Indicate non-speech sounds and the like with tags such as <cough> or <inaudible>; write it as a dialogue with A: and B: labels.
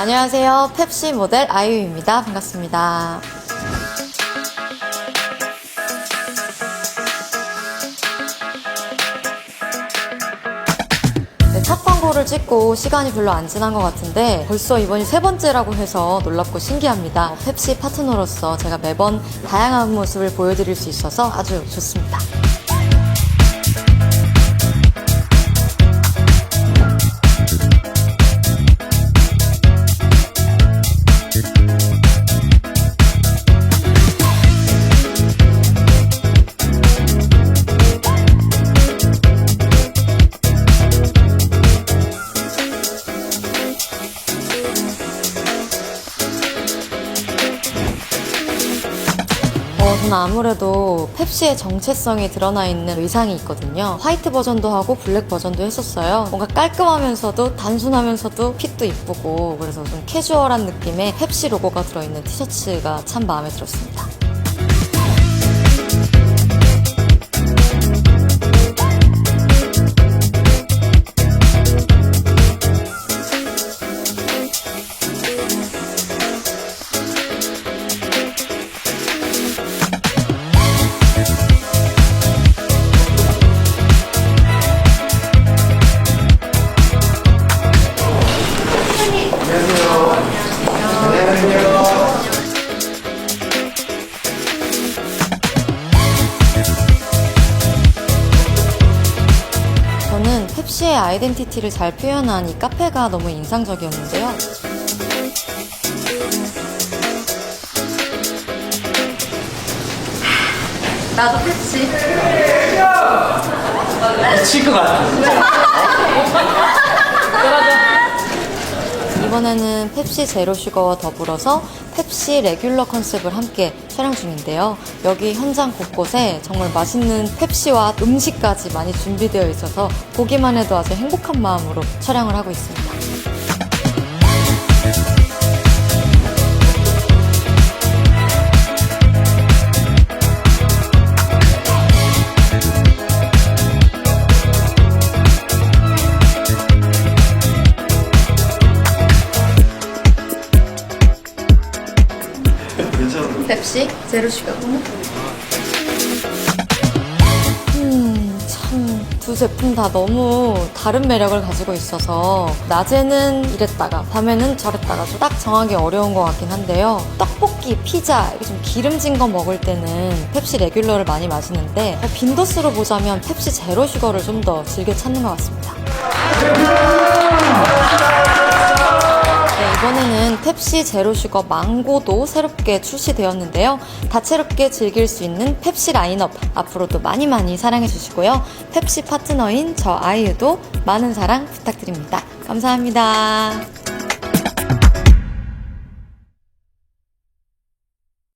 A: 안녕하세요. 펩시 모델 아이유입니다. 반갑습니다. 네, 첫 광고를 찍고 시간이 별로 안 지난 것 같은데 벌써 이번이 세 번째라고 해서 놀랍고 신기합니다. 펩시 파트너로서 제가 매번 다양한 모습을 보여드릴 수 있어서 아주 좋습니다. 저는 아무래도 펩시의 정체성이 드러나 있는 의상이 있거든요. 화이트 버전도 하고 블랙 버전도 했었어요. 뭔가 깔끔하면서도 단순하면서도 핏도 이쁘고 그래서 좀 캐주얼한 느낌의 펩시 로고가 들어있는 티셔츠가 참 마음에 들었습니다. 펩시의 아이덴티티를 잘 표현한 이 카페가 너무 인상적이었는데요. 나도 펩시.
B: 미칠 것 같아. <laughs>
A: 펩시 제로 슈거와 더불어서 펩시 레귤러 컨셉을 함께 촬영 중인데요. 여기 현장 곳곳에 정말 맛있는 펩시와 음식까지 많이 준비되어 있어서 보기만 해도 아주 행복한 마음으로 촬영을 하고 있습니다. 펩시 제로 슈거. 음, 참, 두 제품 다 너무 다른 매력을 가지고 있어서, 낮에는 이랬다가, 밤에는 저랬다가 좀 딱 정하기 어려운 것 같긴 한데요. 떡볶이, 피자, 이렇게 좀 기름진 거 먹을 때는 펩시 레귤러를 많이 마시는데, 빈도수로 보자면 펩시 제로 슈거를 좀 더 즐겨 찾는 것 같습니다. 네, 이번에는 펩시 제로슈거 망고도 새롭게 출시되었는데요. 다채롭게 즐길 수 있는 펩시 라인업 앞으로도 많이 많이 사랑해 주시고요. 펩시 파트너인 저 아이유도 많은 사랑 부탁드립니다. 감사합니다.